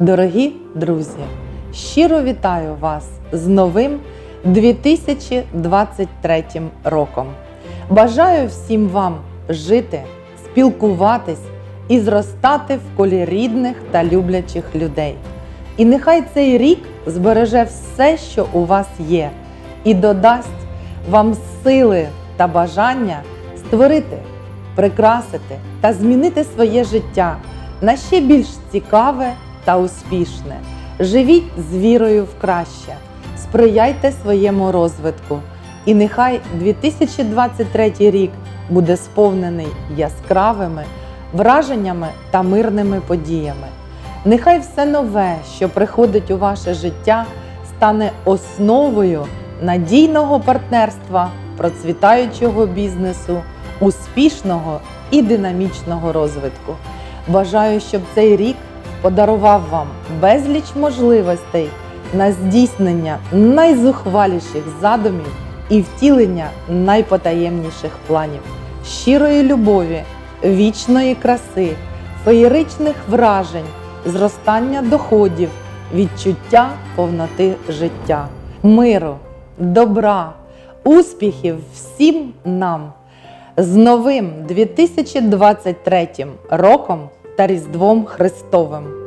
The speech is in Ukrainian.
Дорогі друзі, щиро вітаю вас з новим 2023 роком. Бажаю всім вам жити, спілкуватись і зростати в колі рідних та люблячих людей. І нехай цей рік збереже все, що у вас є, і додасть вам сили та бажання створити, прикрасити та змінити своє життя на ще більш цікаве та успішне. Живіть з вірою в краще, сприяйте своєму розвитку. І нехай 2023 рік буде сповнений яскравими враженнями та мирними подіями. Нехай все нове, що приходить у ваше життя, стане основою надійного партнерства, процвітаючого бізнесу, успішного і динамічного розвитку. Бажаю, щоб цей рік подарував вам безліч можливостей на здійснення найзухваліших задумів і втілення найпотаємніших планів, щирої любові, вічної краси, феєричних вражень, зростання доходів, відчуття повноти життя, миру, добра, успіхів всім нам! З новим 2023 роком та Різдвом Христовим!